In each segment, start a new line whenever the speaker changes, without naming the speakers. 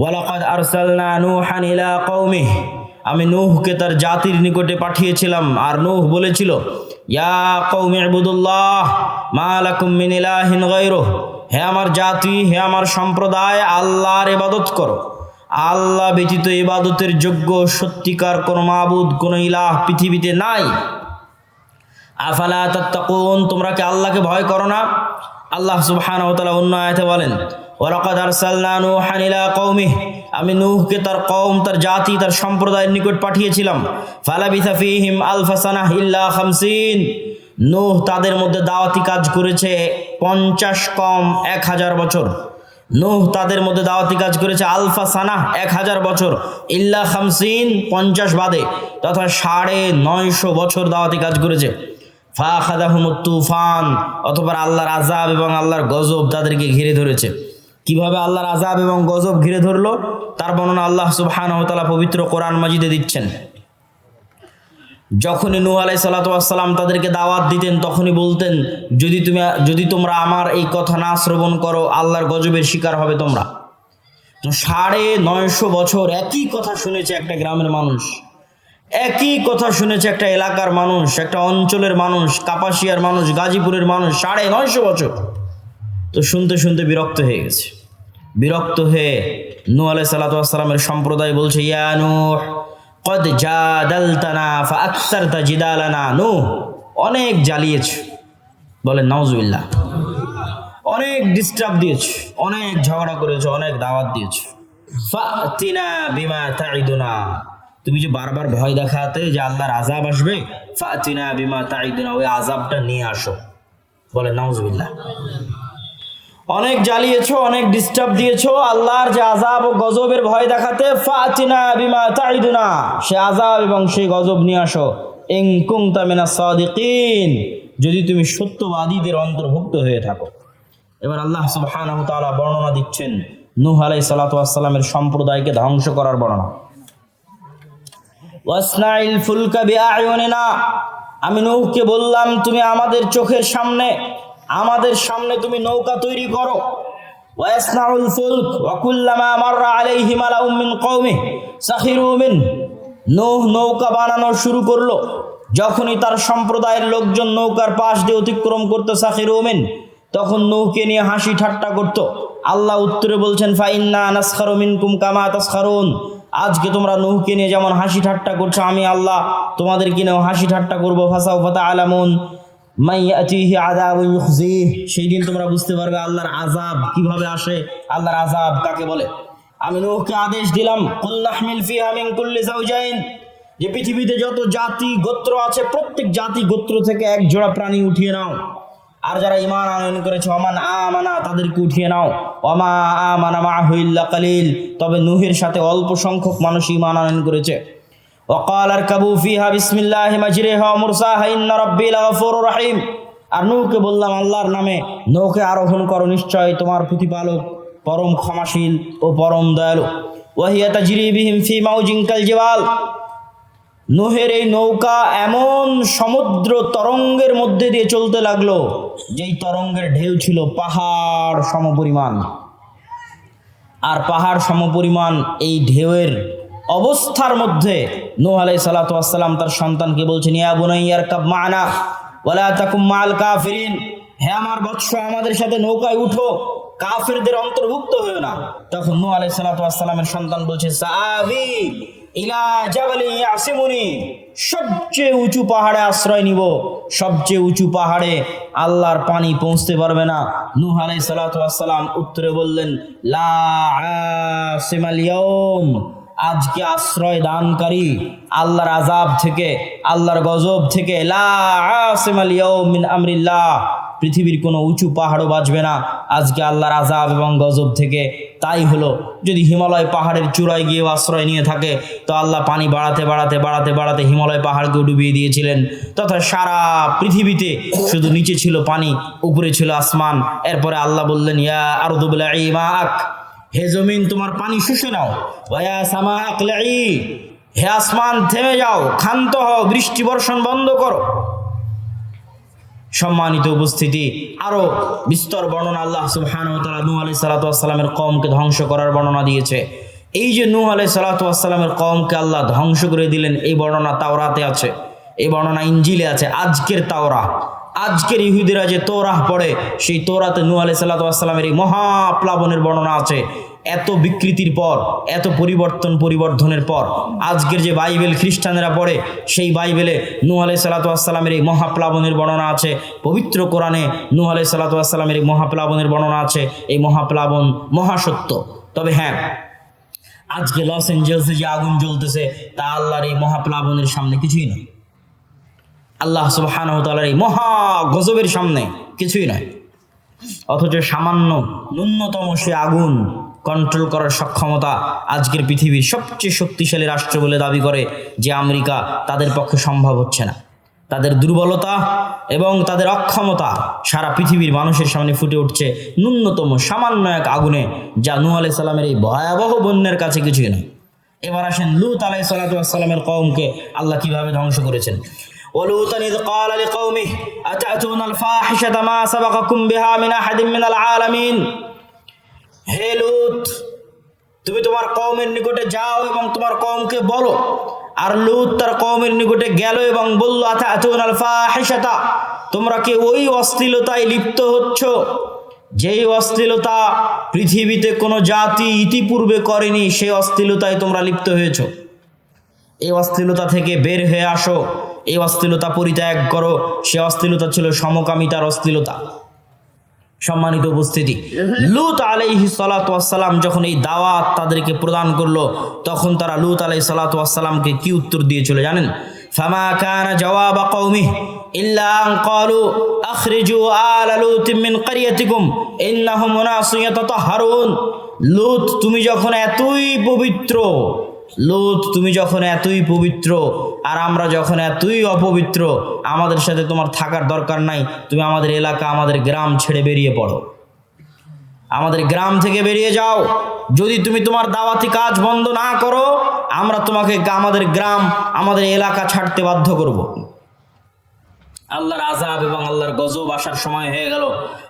ওয়ালাকাদ আরসালনা নূহান ইলা কওমিহ। আমি নূহকে তার জাতির নিকটে পাঠিয়েছিলাম আর নূহ বলেছিল, ইয়া ইবুদুল্লাহ, মা লাকুম মিন ইলাহিন গায়রুহ। হে আমার জাতি, হে আমার সম্প্রদায়, আল্লাহর ইবাদত করো। আল্লাহ ব্যতীত ইবাদতের যোগ্য সত্যিকার কোনো মাবুদ, কোনো ইলাহ পৃথিবীতে নাই। আফালা তাত্তাকুন, তোমরা কি আল্লাহকে ভয় করো না? আল্লাহ সুবহানাহু ওয়া তাআলা অন্য আয়াতে বলেন ওয়ালাকাদ আরসালনা নূহান ইলা কওমিহ, আমি নূহকে তার কওম, তার জাতি, তার সম্প্রদায়ের নিকট পাঠিয়েছিলাম। ফালাবিথা ফীহিম আলফা সানাহ ইল্লা 50 নূহ তাদের মধ্যে দাওয়াতি কাজ করেছে পঞ্চাশ কম এক হাজার বছর। নূহ তাদের মধ্যে দাওয়াতি কাজ করেছে আলফা সানাহ এক হাজার বছর। ইল্লা খামসিন পঞ্চাশ বাদে, তথা সাড়ে নয়শো বছর দাওয়াতি কাজ করেছে। ফাখাদাহুমুত তুফান অথবা আল্লাহর আজাব এবং আল্লাহর গজব তাদেরকে ঘিরে ধরেছে। কীভাবে আল্লাহর আজাব এবং গজব ঘিরে ধরলো, তার বর্ণনা আল্লাহ সুবহানাহু ওয়া তাআলা পবিত্র কোরআন মাজিদে দিচ্ছেন। যখনই নূহ আলাই সাল্লাম তাদেরকে দাওয়াত দিতেন, তখনই বলতেন, যদি তুমি, যদি তোমরা আমার এই কথা না শ্রবণ করো, আল্লাহর গজবের শিকার হবে তোমরা। তো সাড়ে নয়শো বছর একই কথা শুনেছে একটা গ্রামের মানুষ, একই কথা শুনেছে একটা এলাকার মানুষ, একটা অঞ্চলের মানুষ, কাপাসিয়ার মানুষ, গাজীপুরের মানুষ, সাড়ে নয়শো বছর। তো শুনতে শুনতে বিরক্ত হয়ে গেছে। বিরক্ত হয়ে নু আলাই সাল্লামের সম্প্রদায় বলছে, ইয়া নূহ, কদ জাদালতানা ফাআকসারতা জিদালানা। নু অনেক জ্বালিয়েছ। বলেন নাউজুবিল্লাহ। অনেক ডিস্টার্ব দিয়েছ, অনেক ঝগড়া করেছ, অনেক দাওয়াত দিয়েছ। ফাতিনা বিমা তাইদুনা তুমি যে বারবার ভয় দেখাতে যে আল্লাহর আজাব আসবে, ফাতিনা বিমা তাইদুনা ওই আজাবটা নিয়ে আসো। বলে, নাউজুবিল্লাহ। অনেক জ্বালিয়েছো, অনেক ডিস্টার্ব দিয়েছ, আল্লাহর যে আজাব ও গজবের ভয় দেখাতে ফাতিনা সে আজাব এবং সেই গজব নিয়ে আসো। ইন কুনতা মিনাস সাদিকিন, যদি তুমি সত্যবাদীদের অন্তর্ভুক্ত হয়ে থাকো। এবার আল্লাহ সুবহানাহু বর্ণনা দিচ্ছেন নূহ আলাইহিস সালাতু ওয়াস সম্প্রদায়কে ধ্বংস করার বর্ণনা। আমি নৌকে বললাম, তুমি আমাদের চোখের সামনে আমাদের সামনে তুমি নৌকা তৈরি করো। ওয়াসনাউল ফুলক ওয়া কুল্লামা মাররা আলাইহি মালাউম মিন কওমিহি সাখিরু মিন। নূহ নৌকা বানানো শুরু করল। যখনই তার সম্প্রদায়ের লোকজন নৌকার পাশ দিয়ে অতিক্রম করতো সাখিরু মিন, তখন নৌকে নিয়ে হাসি ঠাট্টা করত। আল্লাহ উত্তরে বলছেন, ফাইন্না নাসখারু মিনকুম কামা তাসখারুন। আজকে তোমরা নৌকে নিয়ে যেমন হাসি ঠাট্টা করছ, আমি আল্লাহ তোমাদের কিনেও হাসি ঠাট্টা করব। ফাসাউ ফাতা আলামুন সেই দিন তোমরা বুঝতে পারবে আল্লাহর আযাব কীভাবে আসে, আল্লাহর আযাব কাকে বলে। আমি নূহকে আদেশ দিলাম যে পৃথিবীতে যত জাতি গোত্র আছে, প্রত্যেক জাতি গোত্র থেকে এক জোড়া প্রাণী উঠিয়ে নাও। আর যারা ইমান আনয়ন করেছে অমান আমানা তাদেরকে উঠিয়ে নাও। অমা আমানা মা হইল্লা কালিল তবে নুহের সাথে অল্প সংখ্যক মানুষ ইমান আনয়ন করেছে। وقال اركبوا فيها بسم الله مجريها ومرساها ان ربي لغفور رحيم আর নৌকে বললাম আল্লাহর নামে নৌকে আরোহণ করো নিশ্চয় তোমার প্রতিপালক পরম ক্ষমাশীল ও পরম দয়ালু ওয়াহিয়া তাজরি বিহিম ফি মাউজিন কাল জিবাল নোহের এই নৌকা এমন সমুদ্র তরঙ্গের মধ্যে দিয়ে চলতে লাগলো যেই তরঙ্গের ঢেউ ছিল পাহাড় সমপরিমাণ আর পাহাড় সমপরিমাণ এই ঢেউয়ের অবস্থার মধ্যে নূহ আলাই সালাতাম তার সন্তানকে বলছেন, ইয়া বুনাইয়ার কাব মানা, ওয়ালা তাকুম মাল কাফিরিন। হে আমার বৎস, আমাদের সাথে নৌকায় উঠো, কাফিরদের অন্তর্ভুক্ত হয়েও না। তখন নূহ আলাই সালাতামের সন্তান বলছে সাবি ইলা জাবালি সবচেয়ে উঁচু পাহাড়ে আশ্রয় নিব। সবচেয়ে উঁচু পাহাড়ে আল্লাহর পানি পৌঁছতে পারবে না। নূহ আলাই সালাতাম উত্তরে বললেন, লা আসিমাল ইয়াউম। আজকে আশ্রয় দানকারী, আল্লাহর আজাব থেকে, আল্লাহর গজব থেকে আমরিল্লাহ, পৃথিবীর কোনো উঁচু পাহাড়ও বাঁচবে না। আজকে আল্লাহর আজাব এবং গজব থেকে, তাই হলো, যদি হিমালয় পাহাড়ের চূড়ায় গিয়ে আশ্রয় নিয়ে থাকে, তো আল্লাহ পানি বাড়াতে বাড়াতে বাড়াতে বাড়াতে হিমালয় পাহাড়কেও ডুবিয়ে দিয়েছিলেন। তথা সারা পৃথিবীতে শুধু নিচে ছিল পানি, উপরে ছিল আসমান। এরপরে আল্লাহ বললেন, ইয়া আরদুবুল্লাহ মা আক হে জমিন, তোমার পানি শুষে নাও। ওয়া সামা আকলাই হে আসমান, থেমে যাও, ক্ষান্ত হও, বৃষ্টি বর্ষণ বন্ধ করো। সম্মানিত উপস্থিতি, আরও বিস্তর বর্ণনা আল্লাহ সুবহানাহু ওয়া তাআলা নূহ আলাইহিস সালাতু ওয়াস ধ্বংস করার বর্ণনা দিয়েছে। এই যে নূহ আলাই সালাতামের কমকে আল্লাহ ধ্বংস করে দিলেন, এই বর্ণনা তাওরাতে আছে, এই বর্ণনা ইঞ্জিলে আছে, আজকের তাওরা। আজকের ইহুদিরা যে তোরাহ পড়ে, সেই তোরাতে নূহ আলাই সাল্লাতামের এই মহাপ্লাবনের বর্ণনা আছে। এত বিকৃতির পর, এত পরিবর্তন, পরিবর্ধনের পর, আজকের যে বাইবেল খ্রিস্টানেরা পড়ে, সেই বাইবেলে নূহ আলাই সাল্লাতামের এই মহাপ্লাবনের বর্ণনা আছে। পবিত্র কোরআনে নু আলাই সাল্লাতামের এই মহাপ্লাবনের বর্ণনা আছে। এই মহাপ্লাবন মহাসত্য। তবে হ্যাঁ আজকে লস এঞ্জেলসে যে আগুন জ্বলতেছে, তা আল্লাহর এই মহাপ্লাবনের সামনে কিছুই নয় আল্লাহ সুবহানাহু তাআলার এই মহা গজবের সামনে কিছুই নয়। অথচ সামান্য ন্যূনতম সে আগুন কন্ট্রোল করার সক্ষমতা আজকের পৃথিবীর সবচেয়ে শক্তিশালী রাষ্ট্র বলে দাবি করে যে আমেরিকা তাদের পক্ষে সম্ভব হচ্ছে না। তাদের দুর্বলতা এবং তাদের অক্ষমতা সারা পৃথিবীর মানুষের সামনে ফুটে উঠছে ন্যূনতম সামান্য এক আগুনে, যা নূ আলাই সাল্লামের এই ভয়াবহ বন্যার কাছে কিছুই নয়। এবার আসেন লুত আলাই সাল্লামের কওমকে আল্লাহ কীভাবে ধ্বংস করেছেন? ولوطا إذ قال لقومه أتأتون الفاحشة ما سبقكم بها من أحد من العالمين হে লুত তুমি তোমার কওমের নিকটে যাও এবং তোমার কওমকে বলো আর লুত তার কওমের নিকটে গেল এবং বলল আতাতুন আল ফাহিশাতা তোমরা কি ওই অশ্লীলতায় লিপ্ত হচ্ছ যেই অশ্লীলতা পৃথিবীতে কোনো জাতি ইতিপূর্বে করেনি সেই অশ্লীলতায় তোমরা লিপ্ত হয়েছো এই অশ্লীলতা থেকে বের হয়ে আসো এই অশ্লীলতা পরিত্যাগ করো। সে অশ্লীলতা ছিল সমকামিতার অশ্লীলতা। সম্মানিত উপস্থিতি। লুত আলাইহি সালাতাম যখন এই দাওয়াত তাদেরকে প্রদান করল, তখন তারা লুত আলাই সালাতামকে কি উত্তর দিয়েছিল জানেন? ফামা কানা জওয়াব কওমিহ ইল্লা আন ক্বালু আখরিজু আলা লুত মিন ক্বরিয়াতিকুম ইন্নাহুম উনাসুন ইয়াতাতাহহারুন লুত, তুমি যখন এতই পবিত্র লুত তুমি যখন এতই পবিত্র আর আমরা যখন এতই অপবিত্র, আমাদের সাথে তোমার থাকার দরকার নাই। তুমি আমাদের এলাকা, আমাদের গ্রাম ছেড়ে বেরিয়ে পড়ো। আমাদের গ্রাম থেকে বেরিয়ে যাও। যদি তুমি তোমার দাওয়াতি কাজ বন্ধ না করো, আমরা তোমাকে আমাদের গ্রাম, আমাদের এলাকা ছাড়তে বাধ্য করব। আল্লাহর আজাব এবং আল্লাহর গজব আসার সময় হয়ে গেল।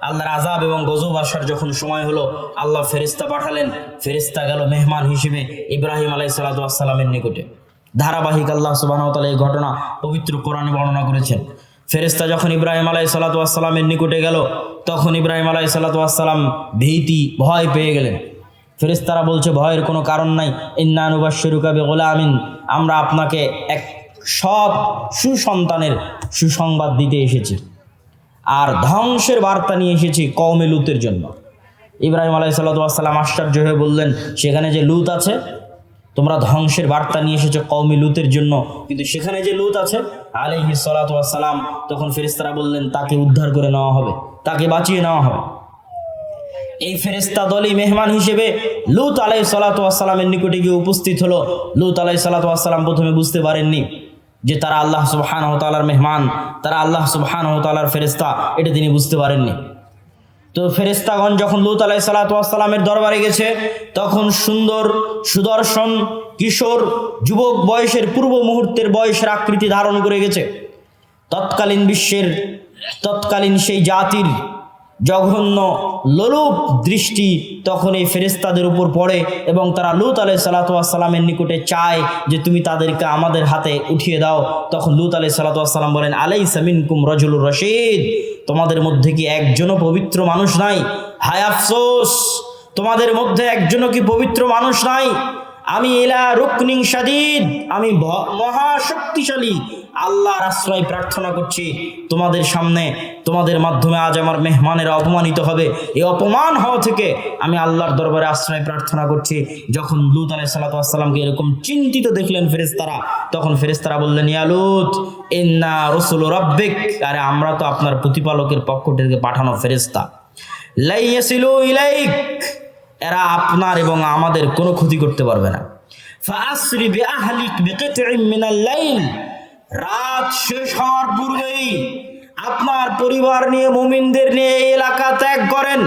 আল্লাহর আজাব এবং গজব আসার যখন সময় হলো, আল্লাহ ফেরিস্তা পাঠালেন। ফেরিস্তা গেল মেহমান হিসেবে ইব্রাহিম আলাই সালাতামের নিকটে। ধারাবাহিক আল্লাহ সুবাহ এই ঘটনা পবিত্র কোরআনে বর্ণনা করেছেন। ফেরিস্তা যখন ইব্রাহিম আলাই সালাতামের নিকটে গেল, তখন ইব্রাহিম আলাই সালাতাম ভীতি, ভয় পেয়ে গেলেন। ফেরিস্তারা বলছে, ভয়ের কোনো কারণ নাই। ইন্নানুবাসরুকা বেগোলা আমিন আমরা আপনাকে এক সব সুসন্তানের সুসংবাদ দিতে এসেছে। আর ধ্বংসের বার্তা নিয়ে এসেছি কওমে লুতের জন্য। ইব্রাহিম আলাই সাল্লাম আশ্চর্য হয়ে বললেন, সেখানে যে লুত আছে, তোমরা ধ্বংসের বার্তা নিয়ে এসেছ কওমি লুতের জন্য। কিন্তু সেখানে যে লুত আছে আলাইহি সালাম তখন ফেরেস্তারা বললেন, তাকে উদ্ধার করে নেওয়া হবে, তাকে বাঁচিয়ে নেওয়া হবে। এই ফেরেস্তা দলই মেহমান হিসেবে লুত আলাই সালাতামের নিকটে গিয়ে উপস্থিত হলো। লুত আলাই সালাতাম প্রথমে বুঝতে পারেননি যে তারা আল্লাহ সুবহান তালার মেহমান, তারা আল্লাহ সুবহান তালার ফেরেস্তা এটা তিনি বুঝতে পারেননি। তো ফেরেস্তাগণ যখন লুত আলাই সালাতামের দরবারে গেছে, তখন সুন্দর সুদর্শন কিশোর যুবক বয়সের পূর্ব মুহূর্তের বয়সের আকৃতি ধারণ করে গেছে। তৎকালীন বিশ্বের, তৎকালীন সেই জাতির জঘন্য লোলুপ দৃষ্টি তখন এই ফেরেস্তাদের উপর পড়ে এবং তারা লুত আলাই সালাতামের নিকটে চায় যে তুমি তাদেরকে আমাদের হাতে উঠিয়ে দাও। তখন লুত আলাই সালাতাম বলেন আলাই সামিন কুম রজুলুর রশিদ। তোমাদের মধ্যে কি একজনও পবিত্র মানুষ নাই? হায় আফসোস! তোমাদের মধ্যে একজনও কি পবিত্র মানুষ নাই? আমি এলা রুকনিং সাদিদ আমি মহাশক্তিশালী। আল্লাহর আশ্রয় প্রার্থনা করছি, তোমাদের সামনে, তোমাদের মাধ্যমে আজ আমার মেহমানেরা অপমানিত হবে। এই অপমান হওয়া থেকে আমি আল্লাহর দরবারে আশ্রয় প্রার্থনা করছি। যখন লুত আলাই সাল্লাতামকে এরকম চিন্তিত দেখলেন ফেরেস্তারা তখন ফেরেস্তারা বললেন ইয়ালুত ইন্না রসুল রব্বিক। আরে আমরা তো আপনার প্রতিপালকের পক্ষ থেকে পাঠানো ফেরেস্তা লাইয়াসিলু ইলাইক। এরা আপনার এবং আমাদের কোনো ক্ষতি করতে পারবে না। রাত শেষ হওয়ার পূর্বেই আপনার পরিবার নিয়ে মুমিনদের নিয়ে এই এলাকা ত্যাগ করেন।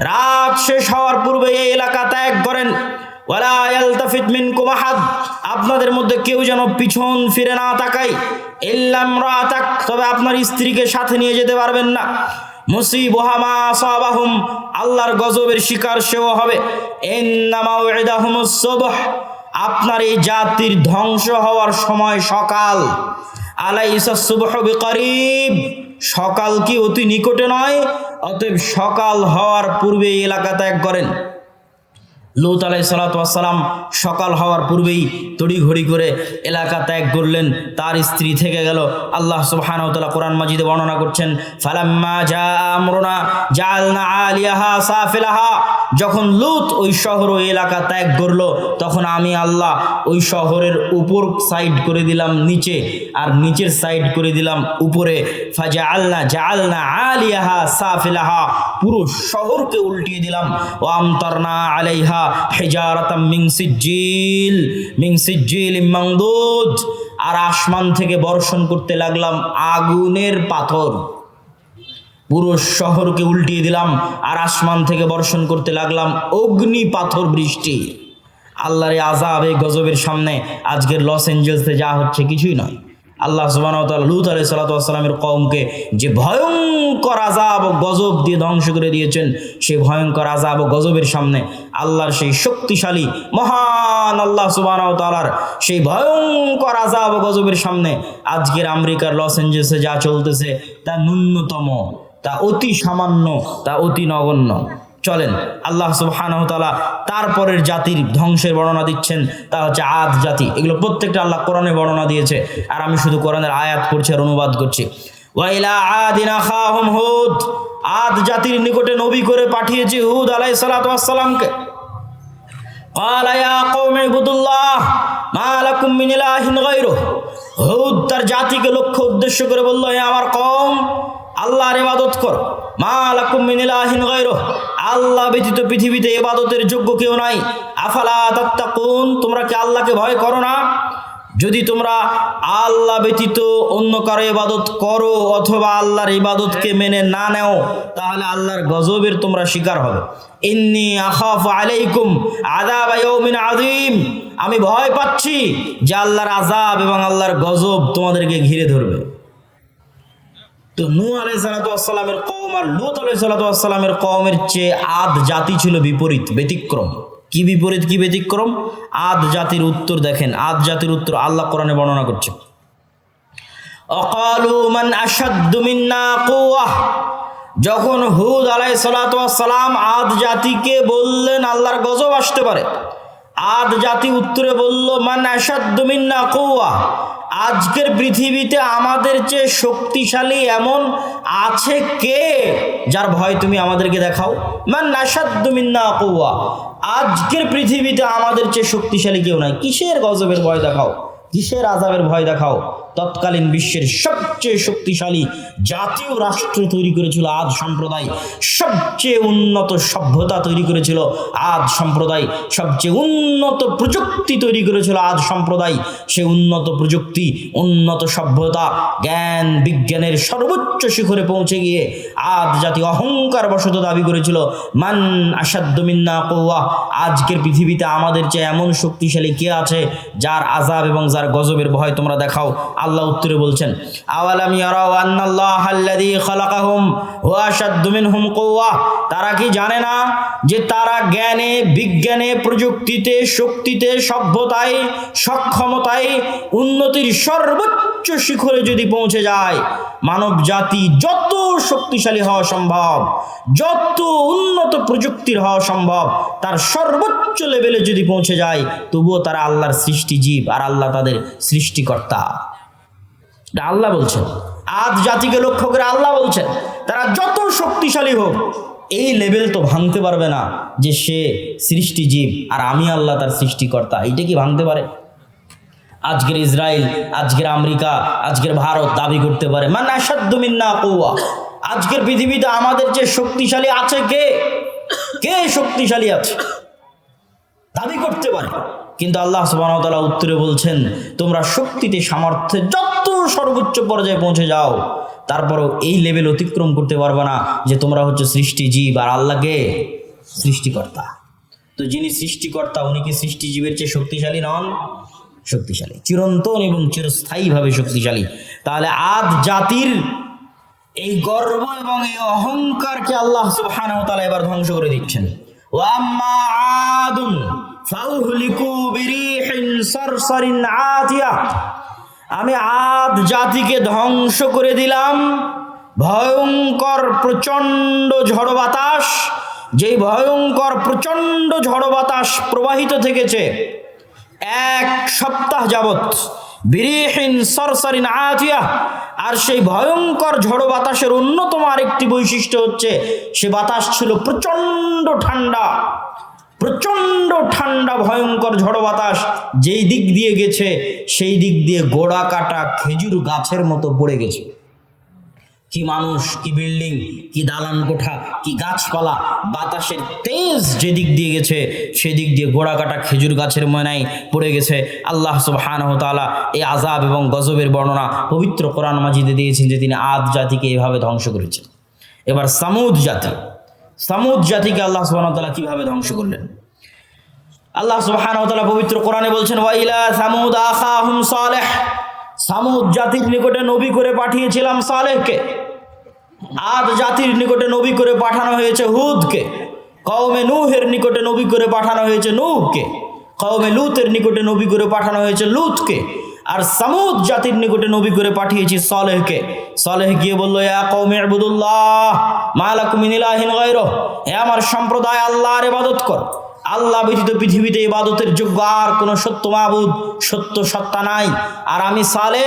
রাত শেষ হওয়ার পূর্বে এই এলাকা ত্যাগ করেন। আপনাদের মধ্যে কেউ যেন পিছন ফিরে না তাকায়। ইল্লাম রাতাক তবে আপনার স্ত্রীকে সাথে নিয়ে যেতে পারবেন না। মুসিবহা মা আসাবাহুম আল্লাহর গজবের শিকার সেও হবে। সুবহ আপনার এই জাতির ধ্বংস হওয়ার সময় সকাল। আলাইসা সুবহ বিকরিব, সকাল কি অতি নিকটে নয়, অতএব সকাল হওয়ার পূর্বে এলাকা ত্যাগ করেন। লৌত আলাই সালাতাম সকাল হওয়ার পূর্বেই তড়িঘড়ি করে এলাকা ত্যাগ করলেন। তার স্ত্রী থেকে গেল। আল্লাহ সুবাহানতলা কোরআন মাজিদে বর্ণনা করছেন, ফালাম্মা জা আমরনা জালনা আলিয়াহা সাফিলাহা। যখন লুত ওই শহর ওই এলাকা ত্যাগ করল, তখন আমি আল্লাহ ওই শহরের উপর সাইড করে দিলাম নিচে, আর নিচের সাইড করে দিলাম উপরে। ফাজা আল্লাহ জাআলনা আলিয়াহা সাফিলাহা, পুরো শহরকে উল্টিয়ে দিলাম। ও আমতারনা আলাইহা হিজারাতাম সিজ্জিল, মিন সিজ্জিল মামদুদ। আর আসমান থেকে বর্ষণ করতে লাগলাম আগুনের পাথর। পুরো শহরকে উল্টিয়ে দিলাম, আর আসমান থেকে বর্ষণ করতে লাগলাম অগ্নি পাথর বৃষ্টি। আল্লাহর আজাব এই গজবের সামনে আজকের লস এঞ্জেলসে যা হচ্ছে কিছুই নয়। আল্লাহ সুবাহ লুত আলাই সালাতামের কওমকে যে ভয়ঙ্কর আজাব ও গজব দিয়ে ধ্বংস করে দিয়েছেন, সেই ভয়ঙ্কর আজাব ও গজবের সামনে আল্লাহর সেই শক্তিশালী, মহান আল্লাহ তালার সেই ভয়ঙ্কর আজাব ও গজবের সামনে আজকের আমেরিকার লস এঞ্জেলসে যা চলতেছে তা ন্যূনতম। তা অতি সামান্য, তা অতি নগণ্য। চলেন, আল্লাহ সুবাহানহতালা তারপরের জাতির ধ্বংসের বর্ণনা দিচ্ছেন। তা হচ্ছে আদ জাতি। এগুলো প্রত্যেকটা আল্লাহ কোরআনে বর্ণনা দিয়েছে। আর আমি শুধু কোরআনের আয়াত করছি আর অনুবাদ করছি। ওয়াইলা আদিনা খাহম হুদ। আদ জাতির নিকটে নবী করে পাঠিয়েছি হুদ আলাই সালাতামকে হুদ তার জাতিকে লক্ষ্য উদ্দেশ্য করে বলল, হে আমার কম আল্লাহর ইবাদত কর। মা লাকুম মিন আল্লাহ ব্যতীত পৃথিবীতে ইবাদতের যোগ্য কেউ নাই। আফালা তাত্তাকুন, তোমরা কি আল্লাহকে ভয় করো না? যদি তোমরা আল্লাহ ব্যতীত অন্য কারও ইবাদত করো অথবা আল্লাহর ইবাদতকে মেনে না নেও, তাহলে আল্লাহর গজবের তোমরা শিকার হবে। ইন্নি আখাফ আলাইকুম আযাব ইয়াউমিন আযীম। আমি ভয় পাচ্ছি যে আল্লাহর আযাব এবং আল্লাহর গজব তোমাদেরকে ঘিরে ধরবে। তো নূ আলাইসালামের কওম আর লুত আলাইসালামের কওমের চেয়ে আদ জাতি ছিল বিপরীত, ব্যতিক্রম। কি বিপরীত, কি ব্যতিক্রম? আদ জাতির উত্তর দেখেন, আদ জাতির উত্তর আল্লাহ কোরআনে বর্ণনা করছে। যখন হুদ আলাই সালাম আদ জাতিকে বললেন, আল্লাহর গজব আসতে পারে। আদ জাতি উত্তরে বলল, মান আসাদ্দু মিন্না কুওয়াহ আজকের পৃথিবীতে আমাদের চেয়ে শক্তিশালী এমন আছে কে যার ভয় তুমি আমাদেরকে দেখাও? মান নাসাদ্দু মিন্না কৌয়া আজকের পৃথিবীতে আমাদের চেয়ে শক্তিশালী কেউ নাই। কিসের গজবের ভয় দেখাও? কিসের আজাবের ভয় দেখাও? তৎকালীন বিশ্বের সবচেয়ে শক্তিশালী জাতীয় রাষ্ট্র তৈরি করেছিল আদ সম্প্রদায়। সবচেয়ে উন্নত সভ্যতা তৈরি করেছিল আদ সম্প্রদায়। সবচেয়ে উন্নত প্রযুক্তি তৈরি করেছিল আদ সম্প্রদায়। সে উন্নত প্রযুক্তি, উন্নত সভ্যতা, জ্ঞান, বিজ্ঞানের সর্বোচ্চ শিখরে পৌঁছে গিয়ে আদ জাতি অহংকার বশত দাবি করেছিল, মান আসাদ্য মিন্না কৌয়া আজকের পৃথিবীতে আমাদের চেয়ে এমন শক্তিশালী কে আছে যার আজাব এবং যার গজবের ভয় তোমরা দেখাও। আল্লাহ উত্তরে বলছেন, আওয়ালাম ইয়ারাও আন্নাল্লাহ আল্লাযী খালাকাহুম হুয়া আশাদ্দু মিনহুম কুওয়া? তারা কি জানে না যে তারা জ্ঞানে, বিজ্ঞানে, প্রযুক্তিতে, শক্তিতে, সভ্যতায়, সক্ষমতায়, উন্নতির সর্বোচ্চ শিখরে যদি পৌঁছে যায়, মানব জাতি যত শক্তিশালী হওয়া সম্ভব, যত উন্নত প্রযুক্তির হওয়া সম্ভব, তার সর্বোচ্চ লেভেলে যদি পৌঁছে যায়, তবুও তারা আল্লাহর সৃষ্টিজীব আর আল্লাহ তাদের সৃষ্টিকর্তা। এটা আল্লাহ বলছেন। আজ জাতিকে লক্ষ্য করে আল্লাহ বলছেন, তারা যত শক্তিশালী হোক, এই লেভেল তো ভাঙতে পারবে না যে সে সৃষ্টিজীব আর আমি আল্লাহ তার সৃষ্টিকর্তা। এইটা কি ভাঙতে পারে? আজকের ইসরায়েল আজকের আমেরিকা, আজকের ভারত দাবি করতে পারে। মানে আসাদ্দু মিন্না কৌয়া আজকের পৃথিবীতে আমাদের যে শক্তিশালী আছে কে? কে শক্তিশালী আছে? দাবি করতে পারে। কিন্তু আল্লাহ সুবাহতালা উত্তরে বলছেন, তোমরা শক্তিতে সামর্থ্যে যত সর্বোচ্চ পর্যায়ে পৌঁছে যাও, তারপরও এই লেভেল অতিক্রম করতে পারবে না যে তোমরা হচ্ছে সৃষ্টিজীব আর আল্লাহকে সৃষ্টিকর্তা। তো যিনি সৃষ্টিকর্তা, উনি কি সৃষ্টিজীবের চেয়ে শক্তিশালী নন? শক্তিশালী, চিরন্তন এবং চিরস্থায়ীভাবে শক্তিশালী। তাহলে আদ জাতির এই গর্ব এবং এই অহংকারকে আল্লাহ সুবহানাহু ওয়া তাআলা এবার ধ্বংস করে দিচ্ছেন। আমি আদ জাতিকে ধ্বংস করে দিলাম। ভয়ঙ্কর প্রচণ্ড ঝড় বাতাস, যেই ভয়ঙ্কর প্রচণ্ড ঝড় বাতাস প্রবাহিত থেকেছে এক সপ্তাহ যাবৎ বিরিহীন, সরসরিন, আতিয়া, আর সেই ভয়ঙ্কর ঝড়ো বাতাসের অন্যতম আরেকটি বৈশিষ্ট্য হচ্ছে, সে বাতাস ছিল প্রচণ্ড ঠান্ডা প্রচণ্ড ঠান্ডা, ভয়ঙ্কর ঝড়ো বাতাস। যেই দিক দিয়ে গেছে, সেই দিক দিয়ে গোড়া কাটা খেজুর গাছের মতো পড়ে গেছে। কি মানুষ, কি বিল্ডিং, কি দালান কোঠা, কি গাছপালা, বাতাসের তেজ যেদিক দিয়ে গেছে, সেদিক দিয়ে গোড়া কাটা খেজুর গাছের ময়নায় পড়ে গেছে। আল্লাহ সুবহানাহু তাআলা এই আজাব এবং গজবের বর্ণনা পবিত্র কোরআন মাজিদে দিয়েছেন যে তিনি আদ জাতিকে এভাবে ধ্বংস করেছেন। এবার সামুদ জাতি, সামুদ জাতিকে আল্লাহ সুবহানাহু তাআলা কীভাবে ধ্বংস করলেন? আল্লাহ সুবহানাহু তাআলা পবিত্র কোরআনে বলছেন ওয়াইলা সামুদ আখাহুম সালেহ। সামুদ জাতির নিকটে নবী করে পাঠিয়েছিলাম সালেহকে। আদ জাতির নিকটে নবী করে পাঠানো হয়েছে হুদকে। কওমে নুহের নিকটে নবী করে পাঠানো হয়েছে নূহকে। কওমে লুতের নিকটে নবী করে পাঠানো হয়েছে লুতকে। আর সামুদ জাতির নিকটে নবী করে পাঠিয়েছি সলেহকে। সলেহ গিয়ে বলল ইয়া কওমে ইবুদুল্লাহ মালাকুম মিন ইলাহিন গায়রুহ। হে আমার সম্প্রদায় আল্লাহর ইবাদত কর। আল্লাহ ব্যতীত পৃথিবীতে ইবাদতের যোগ্য আর কোনো সত্য মাবুদ, সত্য সত্তা নাই। আর আমি সালে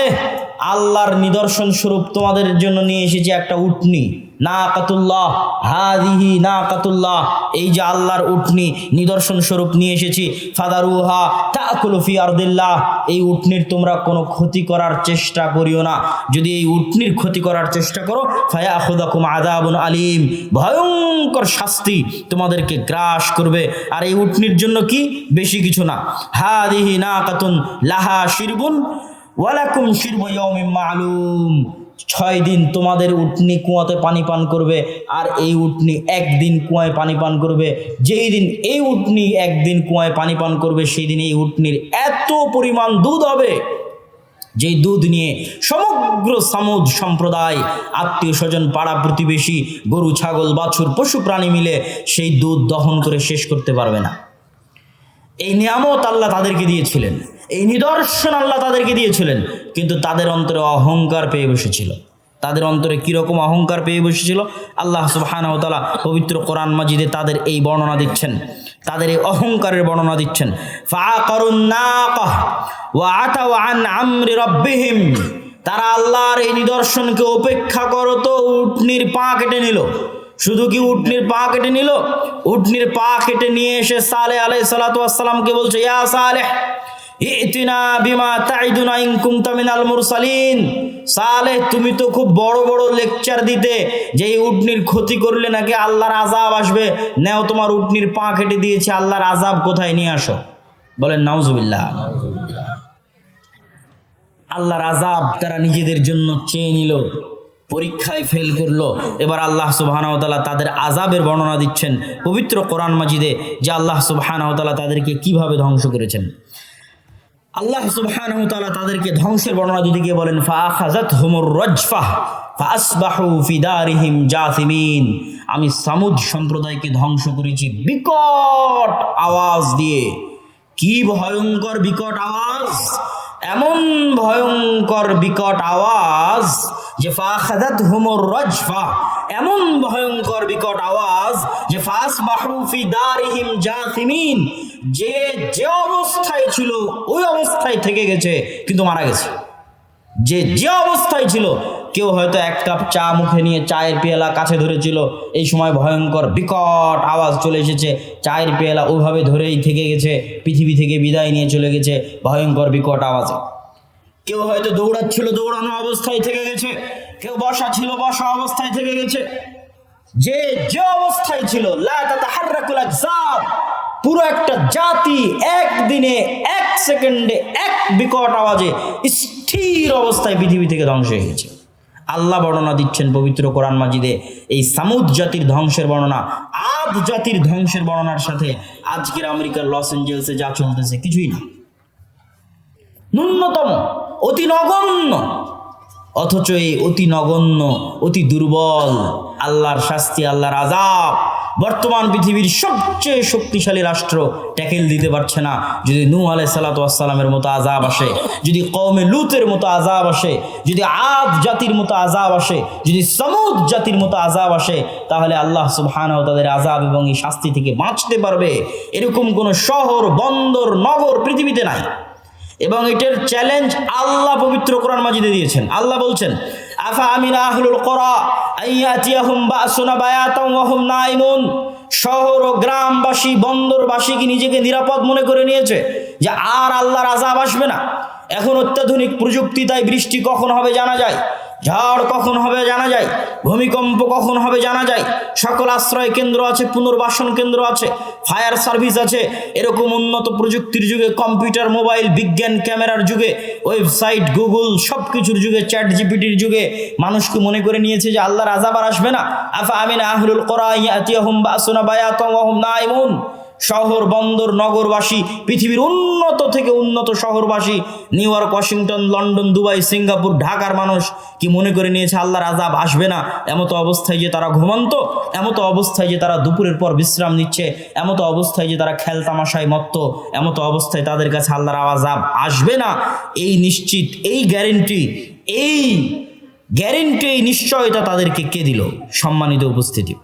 আল্লাহর নিদর্শন স্বরূপ তোমাদের জন্য নিয়ে এসেছি একটা উটনি। না কাতুল্লাহ হাদিহি না কাতুল্লাহ এই যে আল্লাহর উটনি নিদর্শন স্বরূপ নিয়ে এসেছি, ফাদারুহা তাকুলফি আরদিল্লাহ, এই উটনির তোমরা কোনো ক্ষতি করার চেষ্টা করিও না। যদি এই উটনির ক্ষতি করার চেষ্টা করো ফায়া খুদাকুম আদাবুন আলিম, ভয়ঙ্কর শাস্তি তোমাদেরকে গ্রাস করবে। আর এই উটনির জন্য কি? বেশি কিছু না। হাদিহি না কাতুন লাহা শিরবুন, ওয়ালাকুম শিরবু ইয়াউমিন মালুম। ছয় দিন তোমাদের উটনি কুয়াতে পানি পান করবে, আর এই উটনি একদিন কুয়ায় পানি পান করবে। যেই দিন এই উটনি একদিন কুয়ায় পানি পান করবে, সেই দিন এই উটনির এত পরিমাণ দুধ হবে। যেই দুধ নিয়ে সমগ্র সামুদ সম্প্রদায়, আত্মীয় স্বজন, পাড়া প্রতিবেশী, গরু, ছাগল, বাছুর, পশু প্রাণী মিলে সেই দুধ দহন করে শেষ করতে পারবে না। এই নিয়ামত আল্লাহ তাদেরকে দিয়েছিলেন। এই নিদর্শন আল্লাহ তাদেরকে দিয়েছিলেন। কিন্তু তাদের অন্তরে অহংকার পেয়ে বসেছিল। তাদের অন্তরে কীরকম অহংকার পেয়ে বসেছিল? আল্লাহ সুবহানাহু তাআলা পবিত্র কোরআন মাজিদে তাদের এই বর্ণনা দিচ্ছেন। তাদের এই অহংকারের বর্ণনা দিচ্ছেন। তারা আল্লাহর এই নিদর্শনকে উপেক্ষা করতো উটনির পা কেটে নিল। শুধু কি উটনির পা কেটে নিল? উটনির পা কেটে নিয়ে এসে সালে আলাই সালাতামকে বলছে, ইয়া সালেহ, ইতিনা বিমা তাইদুনা ইন কুনতা মিনাল মুরসালিন। সালেহ, তুমি তো খুব বড় বড় লেকচার দিতে, যে এই উটনির ক্ষতি করলে নাকি আল্লাহর আজাব আসবে। নেও, তোমার উটনির পা কেটে দিয়েছে, আল্লাহর আজাব কোথায়? নিয়ে আসো। বলেন, নাউজুবিল্লাহ। আল্লাহর আজাব তারা নিজেদের জন্য চেয়ে নিল। পরীক্ষায় ফেল করল। এবার আল্লাহ সুবাহানতালা তাদের আজাবের বর্ণনা দিচ্ছেন পবিত্র কোরআন মাজিদে, যে আল্লাহ সুবাহানতালা তাদেরকে কীভাবে ধ্বংস করেছেন। আল্লাহ সুবাহানতালা তাদেরকে ধ্বংসের বর্ণনা যদি গিয়ে বলেন ফাখাজাত হুমুর রজফাহ জাসিমিন আমি সামুদ সম্প্রদায়কে ধ্বংস করেছি বিকট আওয়াজ দিয়ে। কি ভয়ঙ্কর বিকট আওয়াজ? এমন ভয়ঙ্কর বিকট আওয়াজ যে ফাখাদাত হুমুর রজফা, এমন ভয়ঙ্কর বিকট আওয়াজ, যে ফাস মাহরুফি দারিহিম জাসিমিন, যে যে অবস্থায় ছিল, ওই অবস্থায় থেকে গেছে, কিন্তু মারা গেছে। যে যে অবস্থায় ছিল, কেউ হয়তো এক কাপ চা মুখে নিয়ে চায়ের পেয়ালা কাছে ধরেছিল, এই সময় ভয়ঙ্কর বিকট আওয়াজ চলে এসেছে, চায়ের পেয়ালা ওইভাবে ধরেই থেকে গেছে, পৃথিবী থেকে বিদায় নিয়ে চলে গেছে, ভয়ঙ্কর বিকট আওয়াজে। কেউ হয়তো দৌড়াচ্ছিল, দৌড়ানো অবস্থায় থেকে গেছে। কেউ বসা ছিল, বসা অবস্থায় থেকে গেছে। যে যে অবস্থায় ছিল পুরো একটা জাতি একদিনে এক সেকেন্ডে এক বিকট আওয়াজে স্থির অবস্থায় পৃথিবী থেকে ধ্বংস হয়ে গেছে। আল্লাহ বর্ণনা দিচ্ছেন পবিত্র কোরআন মাজিদে, এই সামুদ জাতির ধ্বংসের বর্ণনা, আদ জাতির ধ্বংসের বর্ণনার সাথে আজকের আমেরিকার লস এঞ্জেলসে যা চলতেছে কিছুই না। ন্যূনতম অতি নগণ্য। অথচ এই অতি নগণ্য, অতি দুর্বল, আল্লাহর শাস্তি, আল্লাহর আজাব বর্তমান পৃথিবীর সবচেয়ে শক্তিশালী রাষ্ট্র ট্যাকেল দিতে পারছে না। যদি নূ আলাই সালাতামের মতো আজাব আসে, যদি কৌমে লুতের মতো আজাব আসে, যদি আদ জাতির মতো আজাব আসে, যদি সমুদ জাতির মতো আজাব আসে, তাহলে আল্লাহ সুবহানাহু তাদের আজাব এবং এই শাস্তি থেকে বাঁচতে পারবে। এরকম কোনো শহর, বন্দর, নগর পৃথিবীতে নাই। এবং এটার চ্যালেঞ্জ আল্লাহ পবিত্র কোরআন মাজিদে দিয়েছেন। আল্লাহ বলছেন, আফা আমিনা আহলুল করা শহর ও গ্রামবাসী, বন্দরবাসী কি নিজেকে নিরাপদ মনে করে নিয়েছে? যে আর আল্লাহর আজাব আসবে না। এখন অত্যাধুনিক প্রযুক্তি, তাই বৃষ্টি কখন হবে জানা যায়, ঝড় কখন হবে জানা যায়, ভূমিকম্প কখন হবে জানা যায়, সকল আশ্রয় কেন্দ্র আছে, পুনর্বাসন কেন্দ্র আছে, ফায়ার সার্ভিস আছে, এরকম উন্নত প্রযুক্তির যুগে, কম্পিউটার, মোবাইল, বিজ্ঞান, ক্যামেরার যুগে, ওয়েবসাইট, গুগল সব কিছুর যুগে চ্যাট জিপিটির যুগে, মানুষকে মনে করে নিয়েছে যে আল্লাহর আজাব আর আসবে না। আফা আমিন আহলুল করা ইয়াতিয়াহুম বায়াতুম ওয়া হুম নাইমুন শহর বন্দর নগরবাসী, পৃথিবীর উন্নত থেকে উন্নত শহরবাসী, New York, Washington, London, Dubai, Singapore, ঢাকার মানুষ কি মনে করে নিয়েছে আল্লাহর আজাব আসবে না? এমত অবস্থায় যে তারা ঘুমন্ত, এমত অবস্থায় যে তারা দুপুরের পর বিশ্রাম নিচ্ছে, এমত অবস্থায় যে তারা খেল তামাশায় মত্ত, এমত অবস্থায় তাদের কাছে আল্লাহর আজাব আসবে না? এই নিশ্চিত, এই গ্যারেন্টি এই গ্যারেন্টি এই নিশ্চয়তা তাদেরকে কে দিল? সম্মানিত উপস্থিতি।